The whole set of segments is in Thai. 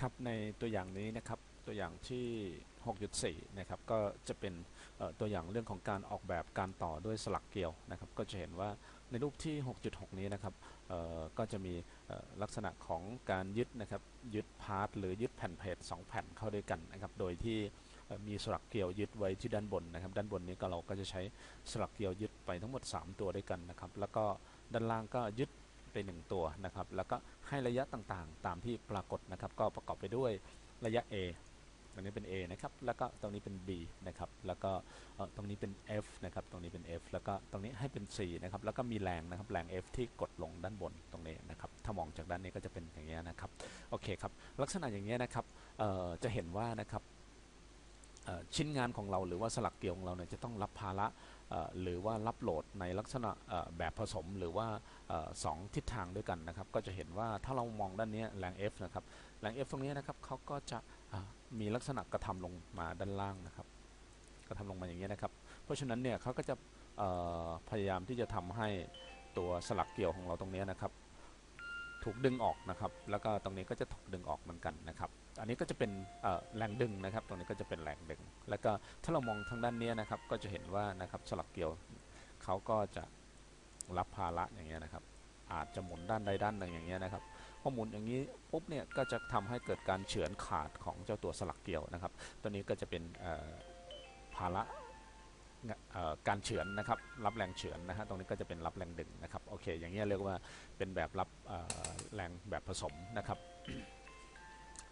ครับในตัวอย่างนี้นะครับตัวอย่างที่ 6.4 นะครับก็จะเป็นตัวอย่างเรื่องของการออกแบบการต่อด้วยสลักเกลียวนะครับ ก็จะเห็นว่าในรูปที่ 6.6 นี้นะครับก็จะมีลักษณะของการยึดนะครับยึดพาร์ทหรือยึดแผ่นเพจสองแผ่นเข้าด้วยกันนะครับโดยที่มีสลักเกลียวยึดไว้ที่ด้านบนนะครับ ด้านบนนี้ก็เราก็จะใช้สลักเกลียวยึดไปทั้งหมด 3 ตัวด้วยกันนะครับ แล้วก็ด้านล่างก็ยึด ไปหนึ่งตัวนะครับ แล้วก็ให้ระยะต่างๆ ตามที่ปรากฏนะครับ ก็ประกอบไปด้วยระยะ A ตรงนี้เป็น A นะครับ แล้วก็ตรงนี้เป็น B นะครับ แล้วก็ตรงนี้เป็น F นะครับ ตรงนี้เป็น F แล้วก็ตรงนี้ให้เป็น C นะครับ แล้วก็มีแรงนะครับ แรง F ที่กดลงด้านบนตรงนี้นะครับ ถ้ามองจากด้านนี้ก็จะเป็นอย่างเงี้นะครับ โอเคครับ ลักษณะอย่างเงี้นะครับจะเห็นว่านะครับชิ้นงานของเราหรือว่าสลักเกลียวของเราเนี่ยจะต้องรับภาระ หรือว่ารับโหลดในลักษณะแบบผสมหรือว่าสองทิศทางด้วยกันนะครับ ก็จะเห็นว่าถ้าเรามองด้านนี้แรง F นะครับแรง F ตรงนี้นะครับเขาก็จะมีลักษณะกระทำลงมาด้านล่างนะครับ กระทำลงมาอย่างนี้นะครับ เพราะฉะนั้นเนี่ยเขาก็จะพยายามที่จะทำให้ตัวสลักเกี่ยวของเราตรงนี้นะครับ ถูกดึงออกนะครับ แล้วก็ตรงนี้ก็จะถูกดึงออกเหมือนกันนะครับ อันนี้ก็จะเป็นแรงดึงนะครับ ตรงนี้ก็จะเป็นแรงดึง แล้วก็ถ้าเรามองทางด้านนี้นะครับ ก็จะเห็นว่านะครับสลักเกลียวเขาก็จะรับภาระอย่างเงี้ยนะครับ อาจจะหมุนด้านใดด้านหนึ่งอย่างเงี้ยนะครับพอหมุนอย่างนี้ปุ๊บเนี่ยก็จะทำให้เกิดการเฉือนขาดของเจ้าตัวสลักเกลียวนะครับ ตัวนี้ก็จะเป็นภาระ การเฉือนนะครับรับแรงเฉือนนะฮะตรงนี้ก็จะเป็นรับแรงดึงนะครับโอเคอย่างเงี้เรียกว่าเป็นแบบรับแรงแบบผสมนะครับ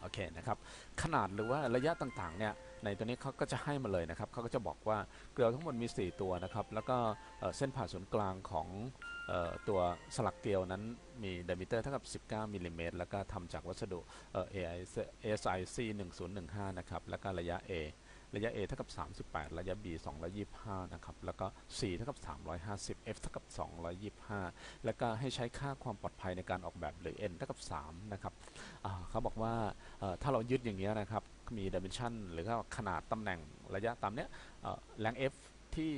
โอเคนะครับขนาดหรือว่าระยะต่างๆเนี่ยในตัวนี้เขาก็จะให้มาเลยนะครับเขาก็จะบอกว่าเกลียวทั้งหมดมี 4 ตัวนะครับแล้วก็เส้นผ่าศูนย์กลางของตัวสลักเกลียวนั้นมีไดมิเตอร์เท่ากับ 19มิลลิเมตรแล้วก็ทำจากวัสดุเอ่อ AI ASIC 1015 นะครับแล้วก็ระยะ A ระยะ A เท่ากับ 38 ระยะ B 225 นะครับ แล้วก็ C เท่ากับ 350 F เท่ากับ 225 แล้วก็ให้ใช้ค่าความปลอดภัยในการออกแบบหรือ N เท่ากับ 3 นะครับเขาบอกว่าถ้าเรายึดอย่างเงี้ยนะครับ มีดิเมนชันหรือว่าขนาดตำแหน่งระยะตามเนี้ยแรง F ที่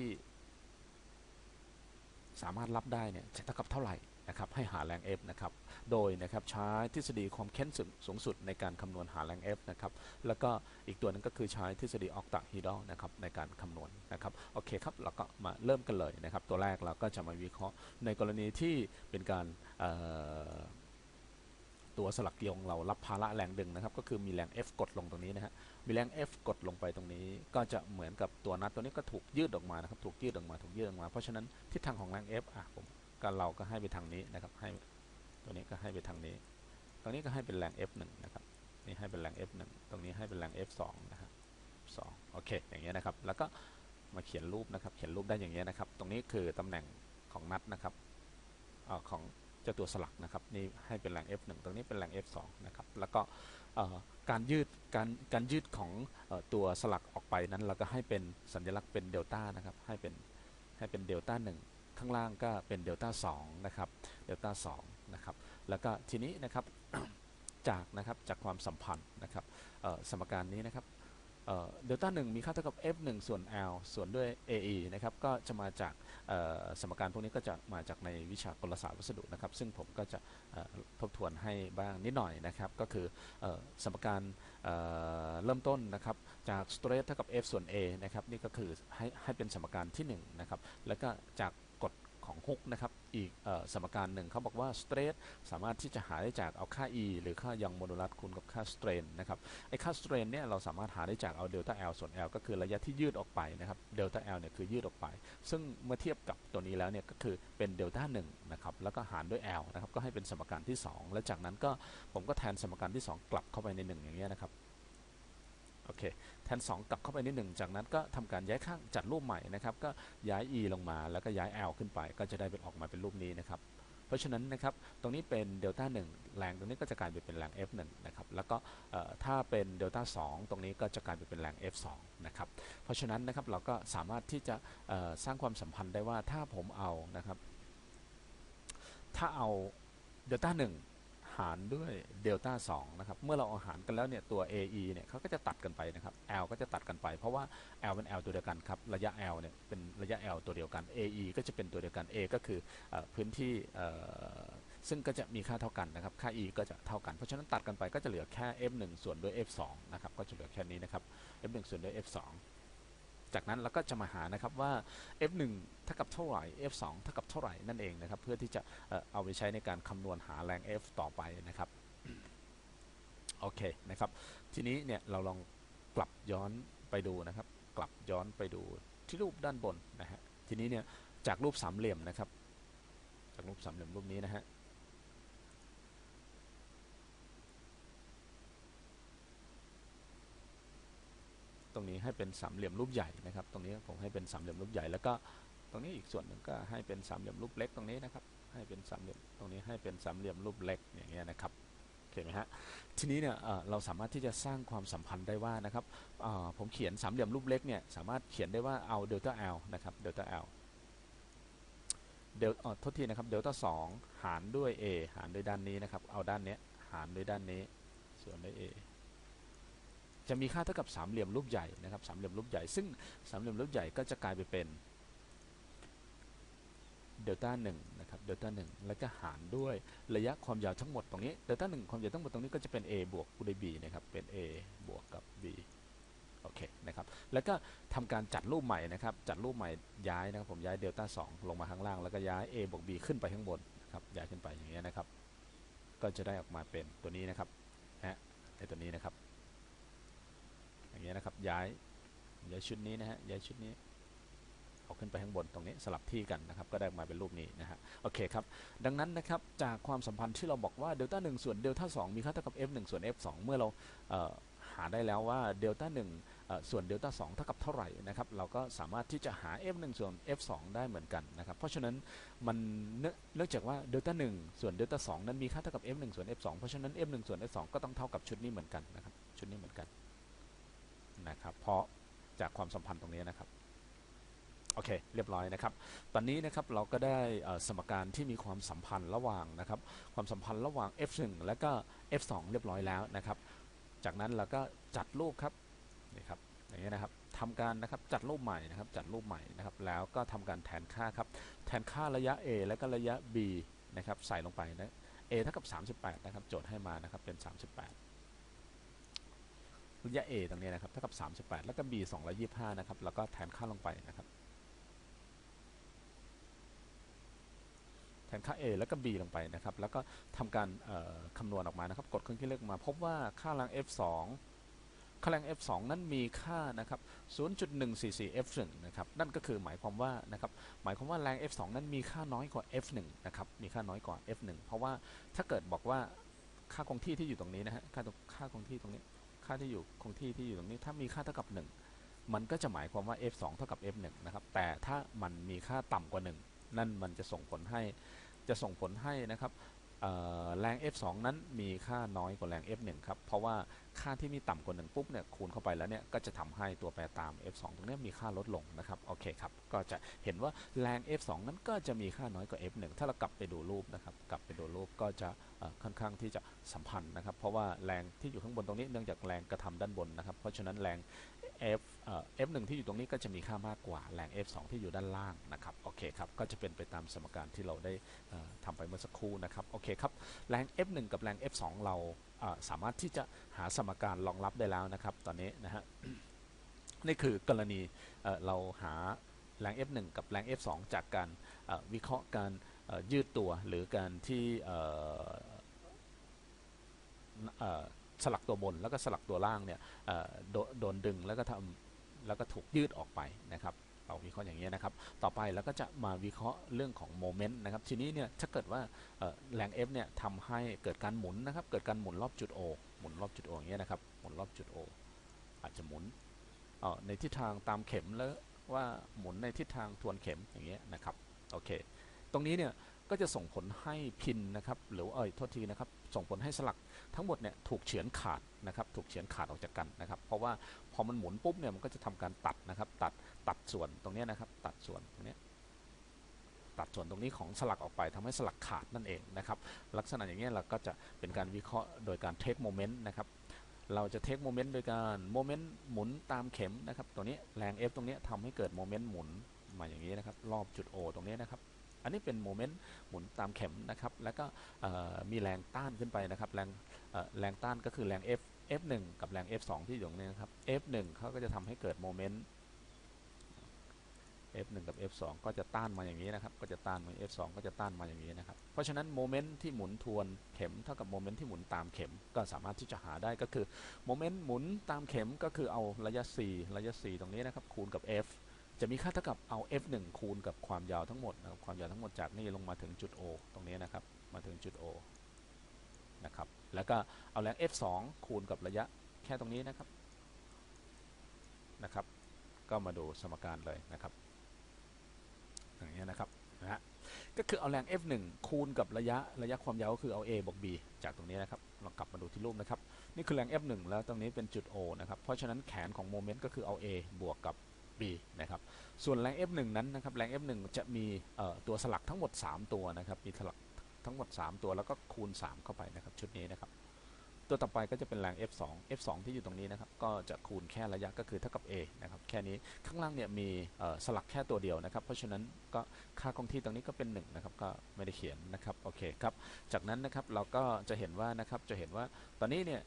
สามารถรับได้เนี่ยจะเท่ากับเท่าไหร่ นะครับให้หาแรง F นะครับ โดยนะครับใช้ทฤษฎีความเข้มสูงสุดในการคำนวณหาแรง F นะครับ แล้วก็อีกตัวหนึงก็คือใช้ทฤษฎีออกตาฮีดอลนะครับในการคำนวณนะครับ โอเคครับ เราก็มาเริ่มกันเลยนะครับ ตัวแรกเราก็จะมาวิเคราะห์ในกรณีที่เป็นการตัวสลักเกียองเรารับภาระแรงดึงนะครับ ก็คือมีแรง F กดลงตรงนี้นะฮะมีแรง F กดลงไปตรงนี้ ก็จะเหมือนกับตัวนัดตัวนี้ก็ถูกยืดออกมานะครับ ถูกยืดออกมา ถูกยืดออกมา เพราะฉะนั้นทิศทางของแรง F อะผม ก็เราก็ให้ไปทางนี้นะครับ ให้ตัวนี้ก็ให้ไปทางนี้ ตรงนี้ก็ให้เป็นแรง F1 นะครับ นี่ให้เป็นแรง F1 ตรงนี้ให้เป็นแรง F2 นะครับ2โอเค อย่างเงี้ยนะครับ แล้วก็มาเขียนรูปนะครับ เขียนรูปได้อย่างเงี้ยนะครับ ตรงนี้คือตำแหน่งของนัดนะครับอของเจ้าตัวสลักนะครับ นี่ให้เป็นแรง F1 ตรงนี้เป็นแรง F2 นะครับ แล้วก็การยืดการการยืดของตัวสลักออกไปนั้นเราก็ให้เป็นสัญลักษณ์เป็นเดลต้านะครับ ให้เป็นให้เป็นเดลต้า1 ข้างล่างก็เป็นเดลต้า2นะครับเดลต้า2นะครับแล้วก็ทีนี้นะครับจากนะครับจากความสัมพันธ์นะครับสมการนี้นะครับเดลต้าหนึ่งมีค่าเท่ากับ f 1ส่วน l ส่วนด้วย ae นะครับก็จะมาจากสมการพวกนี้ก็จะมาจากในวิชากลศาสตร์วัสดุนะครับ ซึ่งผมก็จะทบทวนให้บ้างนิดหน่อยนะครับ ก็คือสมการเเริ่มต้นนะครับจาก stress เท่ากับ f ส่วน a นะครับนี่ก็คือให้ให้เป็นสมการที่1นะครับแล้วก็จาก ของฮุกนะครับ อีกออสมการหนึ่งเขาบอกว่า stress สามารถที่จะหาได้จากเอาค่า e หรือค่ายังโมดูลัสคูณกับค่า strain นะครับไอ้ค่า strain เนี่ยเราสามารถหาได้จากเอา delta l ส่วน l ก็คือระยะที่ยืดออกไปนะครับ delta l เนี่ยคือยืดออกไป ซึ่งเมื่อเทียบกับตัวนี้แล้วเนี่ยก็คือเป็น delta 1นะครับแล้วก็หารด้วย l นะครับก็ให้เป็นสมการที่ 2 แล้วจากนั้นก็ผมก็แทนสมการที่ 2 กลับเข้าไปใน 1 อย่างเงี้ยนะครับ โอเคแทน 2 กลับเข้าไปใน1จากนั้นก็ทำการย้ายข้างจัดรูปใหม่นะครับ ก็ย้าย e ลงมาแล้วก็ย้าย l ขึ้นไป ก็จะได้เป็นออกมาเป็นรูปนี้นะครับ เพราะฉะนั้นนะครับ ตรงนี้เป็นเดลต้า1แรงตรงนี้ก็จะกลายไปเป็นแรง F1 นะครับ แล้วก็ถ้าเป็นเดลต้า2ตรงนี้ก็จะกลายไปเป็นแรง F2 นะครับ เพราะฉะนั้นนะครับเราก็สามารถที่จะสร้างความสัมพันธ์ได้ว่าถ้าผมเอานะครับ ถ้าเอาเดลต้า1 หารด้วยเดลต้า2นะครับ เมื่อเราเอาหารกันแล้วเนี่ยตัว AE เนี่ยเขาก็จะตัดกันไปนะครับ L ก็จะตัดกันไป เพราะว่า L เป็น L ตัวเดียวกันครับ ระยะ L เนี่ยเป็นระยะ L ตัวเดียวกัน AE ก็จะเป็นตัวเดียวกัน A ก็คืออพื้นที่ซึ่งก็จะมีค่าเท่ากันนะครับ ค่า e ก็จะเท่ากัน เพราะฉะนั้นตัดกันไปก็จะเหลือแค่ f 1ส่วนด้วย f 2นะครับ ก็จะเหลือแค่นี้นะครับ f 1ส่วนด้วย f 2 จากนั้นเราก็จะมาหานะครับว่า f 1 เท่ากับเท่าไหร่ f 2 เท่ากับเท่าไหร่นั่นเองนะครับ เพื่อที่จะเออเอาไปใช้ในการคำนวณหาแรง f ต่อไปนะครับโอเคนะครับ ทีนี้เนี่ยเราลองกลับย้อนไปดูนะครับ กลับย้อนไปดูที่รูปด้านบนนะฮะทีนี้เนี่ยจากรูปสามเหลี่ยมนะครับ จากรูปสามเหลี่ยมรูปนี้นะฮะ ตรงนี้ให้เป็นสามเหลี่ยมรูปใหญ่นะครับ ตรงนี้ผมให้เป็นสามเหลี่ยมรูปใหญ่แล้วก็ตรงนี้อีกส่วนหนึ่งก็ให้เป็นสามเหลี่ยมรูปเล็กตรงนี้นะครับ ให้เป็นสามเหลี่ยมตรงนี้ให้เป็นสามเหลี่ยมรูปเล็กอย่างเงี้ยนะครับโอเคไหมฮะทีนี้เนี่ยเราสามารถที่จะสร้างความสัมพันธ์ได้ว่านะครับผมเขียนสามเหลี่ยมรูปเล็กเนี่ยสามารถเขียนได้ว่าเอาเดลต้า L นะครับเดลต้า L เดลโทษทีนะครับเดลต้าสองหารด้วย A หารด้วยด้านนี้นะครับ เอาด้านเนี้ยหารด้วยด้านนี้ส่วนด้วย A จะมีค่าเท่ากับสามเหลี่ยมรูปใหญ่นะครับสามเหลี่ยมรูปใหญ่ซึ่งสามเหลี่ยมรูปใหญ่ก็จะกลายไปเป็นเดลต้าหนึ่งนะครับเดลต้าหนึ่งแล้วก็หารด้วยระยะความยาวทั้งหมดตรงนี้เดลต้าหนึ่งความยาวทั้งหมดตรงนี้ก็จะเป็น a บวกคูณด้วย b นะครับเป็น a บวกกับ b โอเคนะครับแล้วก็ทำการจัดรูปใหม่นะครับจัดรูปใหม่ย้ายนะครับผมย้ายเดลต้าสองลงมาข้างล่างแล้วก็ย้าย a บวก b ขึ้นไปข้างบนนะครับย้ายขึ้นไปอย่างเงี้ยนะครับ ก็จะได้ออกมาเป็นตัวนี้นะครับนะฮะในตัวนี้นะครับ อย่างเงี้ยนะครับย้ายย้ายชุดนี้นะฮะย้ายชุดนี้เอาขึ้นไปข้างบนตรงนี้สลับที่กันนะครับก็ได้มาเป็นรูปนี้นะฮะโอเคครับดังนั้นนะครับจากความสัมพันธ์ที่เราบอกว่าเดลต้า1ส่วนเดลต้า2มีค่าเท่ากับ f 1ส่วน f 2เมื่อเราเหาได้แล้วว่าเดลต้า1เอ่อส่วนเดลต้า2เท่ากับเท่าไหร่นะครับเราก็สามารถที่จะหา f 1ส่วน f 2ได้เหมือนกันนะครับเพราะฉะนั้นมันนองเนื่องจากว่าเดลต้า1ส่วนเดลต้า2นั้นมีค่าเท่ากับ f 1ส่วน f 2เพราะฉะนั้น f 1ส่วน f 2ก็ต้องเท่ากับชุดนี้เหมือนกันนะครับชุดนี้เหมือนกัน นะครับ เพราะจากความสัมพันธ์ตรงนี้นะครับโอเคเรียบร้อยนะครับ ตอนนี้นะครับเราก็ได้สมการที่มีความสัมพันธ์ระหว่างนะครับ ความสัมพันธ์ระหว่าง f1 และก็ f2 เรียบร้อยแล้วนะครับ จากนั้นเราก็จัดรูปครับนี่ครับอย่างนี้ยนะครับทำการนะครับจัดรูปใหม่นะครับจัดรูปใหม่นะครับ แล้วก็ทำการแทนค่าครับ แทนค่าระยะ a และก็ระยะ b นะครับ ใส่ลงไปนะ a เท่ากับ 38 นะครับ โจทย์ให้มานะครับเป็น 38 ระยะ a ตรงนี้นะครับเท่ากับ 38 แล้วก็ b 225 นะครับ แล้วก็แทนค่าลงไปนะครับ แทนค่า a แล้วก็ b ลงไปนะครับ แล้วก็ทำการคำนวณออกมานะครับ กดเครื่องคิดเลขมา พบว่าค่าแรง f2 ค่าแรง f2 นั้นมีค่านะครับ 0.144 f1 นะครับ นั่นก็คือหมายความว่านะครับ หมายความว่าแรง f2 นั้นมีค่าน้อยกว่า f1 นะครับ มีค่าน้อยกว่า f1 เพราะว่าถ้าเกิดบอกว่าค่าคงที่ที่อยู่ตรงนี้นะฮะ ค่าค่าคงที่ตรงนี้ ค่าที่อยู่คงที่ที่อยู่ตรงนี้ถ้ามีค่าเท่ากับ 1 มันก็จะหมายความว่า f2 เท่ากับ f1 นะครับ แต่ถ้ามันมีค่าต่ำกว่า 1 นั่นมันจะส่งผลให้จะส่งผลให้นะครับแรง F2 นั้นมีค่าน้อยกว่าแรง F1 ครับ เพราะว่า ค่าที่มีต่ำกว่า1ปุ๊บเนี่ยคูณเข้าไปแล้วเนี่ยก็จะทำให้ตัวแปรตาม F2 ตรงนี้มีค่าลดลงนะครับโอเคครับก็จะเห็นว่าแรง F2 นั้นก็จะมีค่าน้อยกว่า F1 ถ้าเรากลับไปดูรูปนะครับกลับไปดูรูปก็จะค่อนข้างที่จะสัมพันธ์นะครับ เพราะว่าแรงที่อยู่ข้างบนตรงนี้เนื่องจากแรงกระทำด้านบนนะครับเพราะฉะนั้นแรง f f1 ที่อยู่ตรงนี้ก็จะมีค่ามากกว่าแรง F2 ที่อยู่ด้านล่างนะครับโอเคครับก็จะเป็นไปตามสมการที่เราได้เอ่อทำไปเมื่อสักครู่นะครับโอเคครับแรง F1 กับแรง F2 เราสามารถที่จะหาสมการรองรับได้แล้วนะครับ ตอนนี้นะฮะนี่คือกรณีเเราหาแรง F1 กับแรง F2 จากการวิเคราะห์การยืดตัวหรือการที่สลักตัวบนแล้วก็สลักตัวล่างเนี่ยโดนดึงแล้วก็ทำแล้วก็ถูกยืดออกไปนะครับ เราวิเคราะห์อย่างนี้ยนะครับ ต่อไปเราก็จะมาวิเคราะห์เรื่องของโมเมนต์นะครับ ทีนี้เนี่ยถ้าเกิดว่าแรง F เนี่ยทำให้เกิดการหมุนนะครับ เกิดการหมุนรอบจุด O หมุนรอบจุด O อย่างเงี้ยนะครับ หมุนรอบจุด O อาจจะหมุนในทิศทางตามเข็มแล้วว่าหมุนในทิศทางทวนเข็มอย่างเงี้ยนะครับ โอเค ตรงนี้เนี่ย ก็จะส่งผลให้พินนะครับหรือเอ่ยโทษทีนะครับส่งผลให้สลักทั้งหมดเนี่ยถูกเฉือนขาดนะครับถูกเฉือนขาดออกจากกันนะครับ เพราะว่าพอมันหมุนปุ๊บเนี่ยมันก็จะทำการตัดนะครับ ตัดตัดส่วนตรงนี้นะครับ ตัดส่วนตรงนี้ตัดส่วนตรงนี้ของสลักออกไปทำให้สลักขาดนั่นเองนะครับลักษณะอย่างเงี้เราก็จะเป็นการวิเคราะห์โดยการเทคโมเมนต์นะครับเราจะเทคโมเมนต์โดยการโมเมนต์หมุนตามเข็มนะครับตัวนี้แรง F ตรงนี้ทำให้เกิดโมเมนต์หมุนมาอย่างนี้นะครับรอบจุด O ตรงนี้นะครับ อันนี้เป็นโมเมนต์หมุนตามเข็มนะครับ แล้วก็มีแรงต้านขึ้นไปนะครับ แรงแรงต้านก็คือแรง F F1 กับแรง F2 ที่อยู่ตรงนี้นะครับ F1 เขาก็จะทำให้เกิดโมเมนต์ F1 กับ F2 ก็จะต้านมาอย่างนี้นะครับ ก็จะต้านมา F2 ก็จะต้านมาอย่างนี้นะครับ เพราะฉะนั้นโมเมนต์ที่หมุนทวนเข็มเท่ากับโมเมนต์ที่หมุนตามเข็ม ก็สามารถที่จะหาได้ก็คือโมเมนต์หมุนตามเข็มก็คือเอาระยะ c ระยะ c ตรงนี้นะครับ คูณกับ f จะมีค่าเท่ากับเอา f1 คูณกับความยาวทั้งหมดนะครับความยาวทั้งหมดจากนี่ลงมาถึงจุด O ตรงนี้นะครับมาถึงจุด O นะครับแล้วก็เอาแรง f2 คูณกับระยะแค่ตรงนี้นะครับนะครับ ก็มาดูสมการเลยนะครับอย่างนี้ยนะครับนะฮะก็คือเอาแรง F1 คูณกับระยะระยะความยาวก็คือเอา A บวก B จากตรงนี้นะครับเรากลับมาดูที่รูปนะครับนี่คือแรง F1 แล้วตรงนี้เป็นจุด O นะครับเพราะฉะนั้นแขนของโมเมนต์ก็คือเอา A บวกกับ B นะครับส่วนแรง F1 นั้นนะครับแรง F1 จะมีตัวสลักทั้งหมด 3 ตัวนะครับมีสลักทั้งหมด 3 ตัวแล้วก็คูณ 3 เข้าไปนะครับชุดนี้นะครับตัวต่อไปก็จะเป็นแรง F2 F2 ที่อยู่ตรงนี้นะครับก็จะคูณแค่ระยะก็คือเท่ากับ A นะครับแค่นี้ข้างล่างเนี่ยมีสลักแค่ตัวเดียวนะครับ เพราะฉะนั้นก็ค่าคงที่ตรงนี้ก็เป็น1นะครับก็ไม่ได้เขียนนะครับโอเคครับจากนั้นนะครับเราก็จะเห็นว่านะครับจะเห็นว่าตอนนี้เนี่ย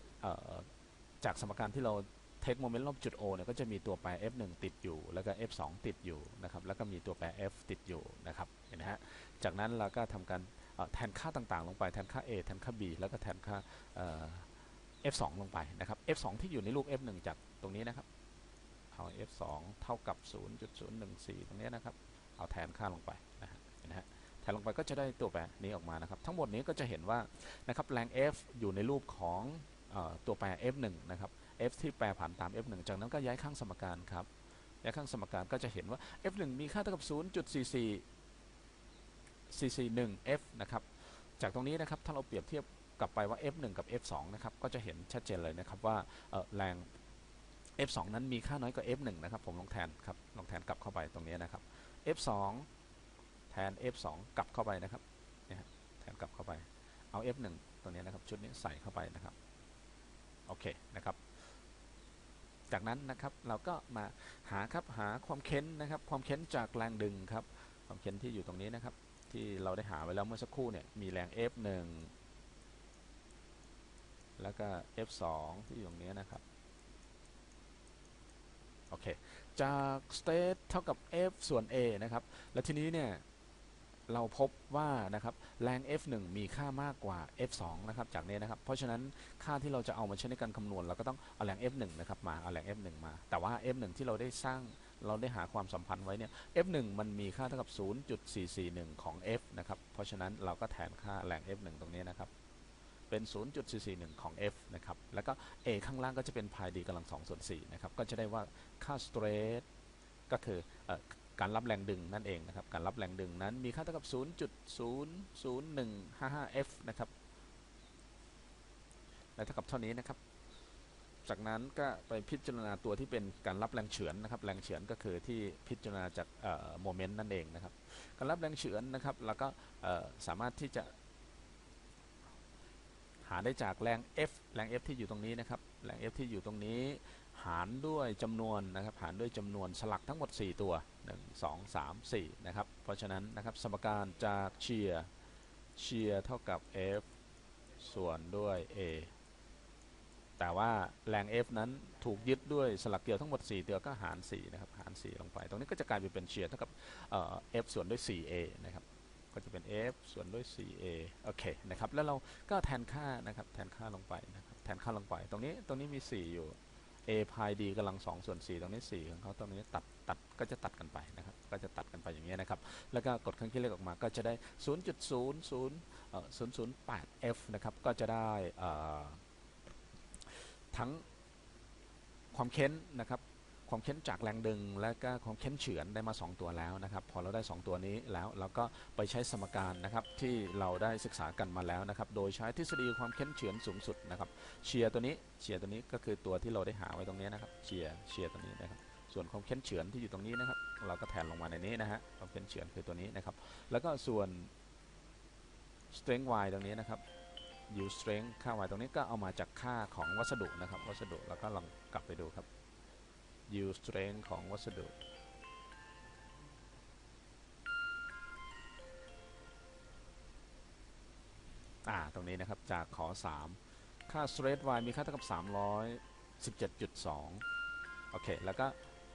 จากสมการที่เรา เทคโมเมนต์ลบจุด O เนี่ยก็จะมีตัวแปร F1 ติดอยู่ แล้วก็ F2 ติดอยู่นะครับ แล้วก็มีตัวแปร F ติดอยู่นะครับ เห็นไหมฮะ จากนั้นเราก็ทำการแทนค่าต่างๆ ลงไป แทนค่า A แทนค่า B แล้วก็แทนค่าเอ่อ F2 ลงไปนะครับ F2 ที่อยู่ในรูป F1 จากตรงนี้นะครับ เอา F2 เท่ากับ 0.014 ตรงนี้นะครับ เอาแทนค่าลงไปนะฮะเห็นไหมฮะแทนลงไปก็จะได้ตัวแปรนี้ออกมานะครับ ทั้งหมดนี้ก็จะเห็นว่านะครับแรง F อยู่ในรูปของตัวแปร F1 นะครับ F ที่แปรผันตาม F1 จากนั้นก็ย้ายข้างสมการครับย้ายข้างสมการก็จะเห็นว่า F1 มีค่าเท่ากับ 0.44 441 F นะครับจากตรงนี้นะครับถ้าเราเปรียบเทียบกลับไปว่า F1 กับ F2 นะครับก็จะเห็นชัดเจนเลยนะครับว่าเอ่อแรง F2 นั้นมีค่าน้อยกว่า F1 นะครับผมลองแทนครับลองแทนกลับเข้าไปตรงนี้นะครับ F2 แทน F2 กลับเข้าไปนะครับนี่ฮะแทนกลับเข้าไปเอา F1 ตรงนี้นะครับชุดนี้ใส่เข้าไปนะครับโอเคนะครับ จากนั้นนะครับเราก็มาหาครับหาความเค้นนะครับความเค้นจากแรงดึงครับความเค้นที่อยู่ตรงนี้นะครับ ที่เราได้หาไว้แล้วเมื่อสักครู่เนี่ยมีแรง F1 แล้วก็ F2 ที่อยู่ตรงนี้นะครับโอเคจาก state เท่ากับ F ส่วน A นะครับ แล้วทีนี้เนี่ย เราพบว่านะครับแรง F1 มีค่ามากกว่า F2 นะครับจากนี้นะครับ เพราะฉะนั้นค่าที่เราจะเอามาใช้ในการคำนวณ เราก็ต้องเอาแรง F1 นะครับมาเอาแรง F1 มา แต่ว่า F1 ที่เราได้สร้างเราได้หาความสัมพันธ์ไว้เนี่ย F1 มันมีค่าเท่ากับ 0.441 ของ F นะครับ เพราะฉะนั้นเราก็แทนค่าแรง F1 ตรงนี้นะครับ เป็น 0.441 ของ F นะครับ แล้วก็ A ข้างล่างก็จะเป็น pi d กำลัง2ส่วน4นะครับ ก็จะได้ว่าค่า stress ก็คืออ การรับแรงดึงนั่นเองนะครับ การรับแรงดึงนั้นมีค่าเท่ากับ 0.00155 F นะครับและเท่ากับเท่านี้นะครับ จากนั้นก็ไปพิจารณาตัวที่เป็นการรับแรงเฉือนนะครับ แรงเฉือนก็คือที่พิจารณาจากโมเมนต์นั่นเองนะครับ การรับแรงเฉือนนะครับแล้วก็สามารถที่จะหาได้จากแรง F แรง F ที่อยู่ตรงนี้นะครับ แรง F ที่อยู่ตรงนี้ หารด้วยจำนวนนะครับหารด้วยจำนวนสลักทั้งหมด 4 ตัว 1 2 3 4 นะครับ เพราะฉะนั้นนะครับสมการจากเชียร์เชียร์เท่ากับ F ส่วนด้วย A แต่ว่าแรง F นั้นถูกยึดด้วยสลักเกลียวทั้งหมด 4 ตัวก็หาร 4 นะครับ หาร 4 ลงไป ตรงนี้ก็จะกลายเป็นเชียร์เท่ากับเอ่อ F ส่วนด้วย 4A นะครับก็จะเป็น f ส่วนด้วย 4a โอเคนะครับ แล้วเราก็แทนค่านะครับ แทนค่าลงไปนะครับ แทนค่าลงไป ตรงนี้ ตรงนี้มี 4 อยู่ a pi d กำลัง2ส่วน4ตรงนี้4ของเขาตรงนี้ตัดตัดก็จะตัดกันไปนะครับก็จะตัดกันไปอย่างนี้ยนะครับ แล้วก็กดเครื่องคิดเลขออกมาก็จะได้ 0.00008f นะครับก็จะได้ทั้งความเค้นนะครับ ความเค้นจากแรงดึง และก็ความเค้นเฉือนได้มา 2 ตัวแล้วนะครับ พอเราได้ 2 ตัวนี้แล้วเราก็ไปใช้สมการนะครับที่เราได้ศึกษากันมาแล้วนะครับ โดยใช้ทฤษฎีความเค้นเฉือนสูงสุดนะครับเชียร์ตัวนี้เชียร์ตัวนี้ก็คือตัวที่เราได้หาไว้ตรงนี้นะครับเชียร์เชียร์ตัวนี้นะครับส่วนความเค้นเฉือนที่อยู่ตรงนี้นะครับ เราก็แทนลงมาในนี้นะฮะความเค้นเฉือนคือตัวนี้นะครับ แล้วก็ส่วน strength y ตรงนี้นะครับ u strength ค่า y ตรงนี้ก็เอามาจากค่าของวัสดุนะครับ วัสดุแล้วก็ลองกลับไปดูครับ yield strength ของวัสดุ อ่า ตรงนี้นะครับจากขอ 3 ค่า straight y มีค่าเท่ากับ 317.2 โอเค แล้วก็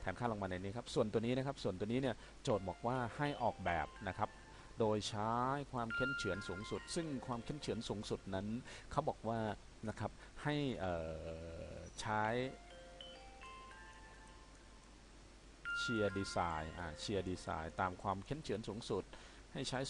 แทนค่าลงมาในนี้ครับ ส่วนตัวนี้นะครับ ส่วนตัวนี้เนี่ย โจทย์บอกว่าให้ออกแบบนะครับโดยใช้ความเค้นเฉือนสูงสุด ซึ่งความเค้นเฉือนสูงสุดนั้นเขาบอกว่านะครับให้ใช้ เชียร์ดีไซน์อ่าเชียร์ดีไซน์ตามความเค้นเฉือนสูงสุดให้ใช้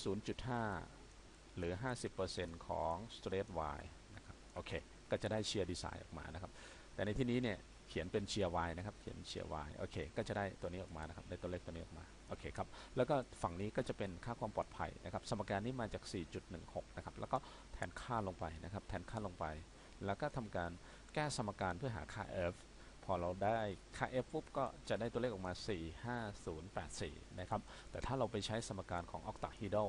0.5 หรือ 50%ของ straight y นะครับโอเคก็จะได้เชียร์ดีไซน์ออกมานะครับ แต่ในที่นี้เนี่ยเขียนเป็นเชียร์ y นะครับเขียนเชียร์ y โอเคก็จะได้ตัวนี้ออกมานะครับได้ตัวเลขตัวนี้ออกมาโอเคครับแล้วก็ฝั่งนี้ก็จะเป็นค่าความปลอดภัยนะครับ สมการนี้มาจาก 4.16 นะครับแล้วก็แทนค่าลงไปนะครับแทนค่าลงไป แล้วก็ทำการแก้สมการเพื่อหาค่า f พอเราได้ค่า f ปุ๊บก็จะได้ตัวเลขออกมา 45084 นะครับ แต่ถ้าเราไปใช้สมการของ octahedral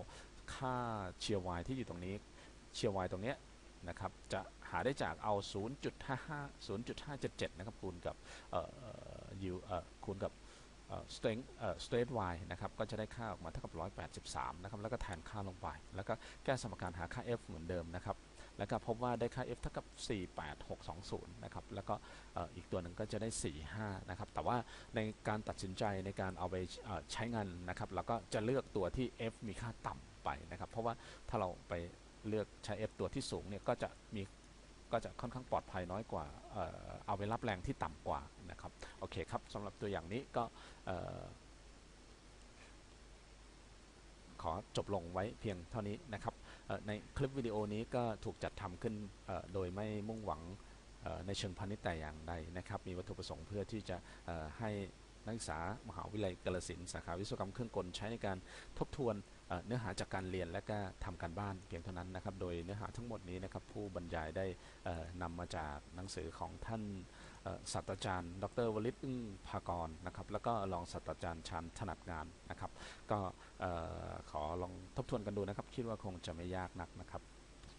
ค่าเชียร์ y ที่อยู่ตรงนี้เชียร์ y ตรงเนี้ยนะครับ จะหาได้จากเอา 0.55 0.577 นะครับ คูณกับเอ่อ u เอ่อคูณกับเอ่อ strength เอ่อ straight y นะครับ ก็จะได้ค่าออกมาเท่ากับ 183 นะครับ แล้วก็แทนค่าลงไป แล้วก็แก้สมการหาค่า f เหมือนเดิมนะครับ แล้วก็พบว่าได้ค่า f เท่ากับ 48620 นะครับ แล้วก็อ,อีกตัวหนึ่งก็จะได้ 45 นะครับ แต่ว่าในการตัดสินใจในการเอาไปใช้งานนะครับ แล้วก็จะเลือกตัวที่ f มีค่าต่ำไปนะครับ เพราะว่าถ้าเราไปเลือกใช้ f ตัวที่สูงเนี่ยก็จะมีก็จะค่อนข้างปลอดภัยน้อยกว่าเอ่อเอาไปรับแรงที่ต่ำกว่านะครับ โอเคครับสำหรับตัวอย่างนี้ก็เอ่อ ขอจบลงไว้เพียงเท่านี้นะครับในคลิปวิดีโอนี้ก็ถูกจัดทำขึ้นโดยไม่มุ่งหวังในเชิงพาณิชย์แต่อย่างใดนะครับ มีวัตถุประสงค์เพื่อที่จะให้นักศึกษามหาวิทยาลัยกาสินสาขาวิศวกรรมเครื่องกลใช้ในการทบทวนเนื้อหาจากการเรียนและก็ทำการบ้านเพียงเท่านั้นนะครับ โดยเนื้อหาทั้งหมดนี้นะครับผู้บรรยายได้นำมาจากหนังสือของท่าน ศาสตราจารย์ ดรวลิตอึ้งภากรนะครับแล้วก็รองศาสตราจารย์ชานถนัดงานนะครับ ก็ขอลองทบทวนกันดูนะครับ คิดว่าคงจะไม่ยากนักนะครับ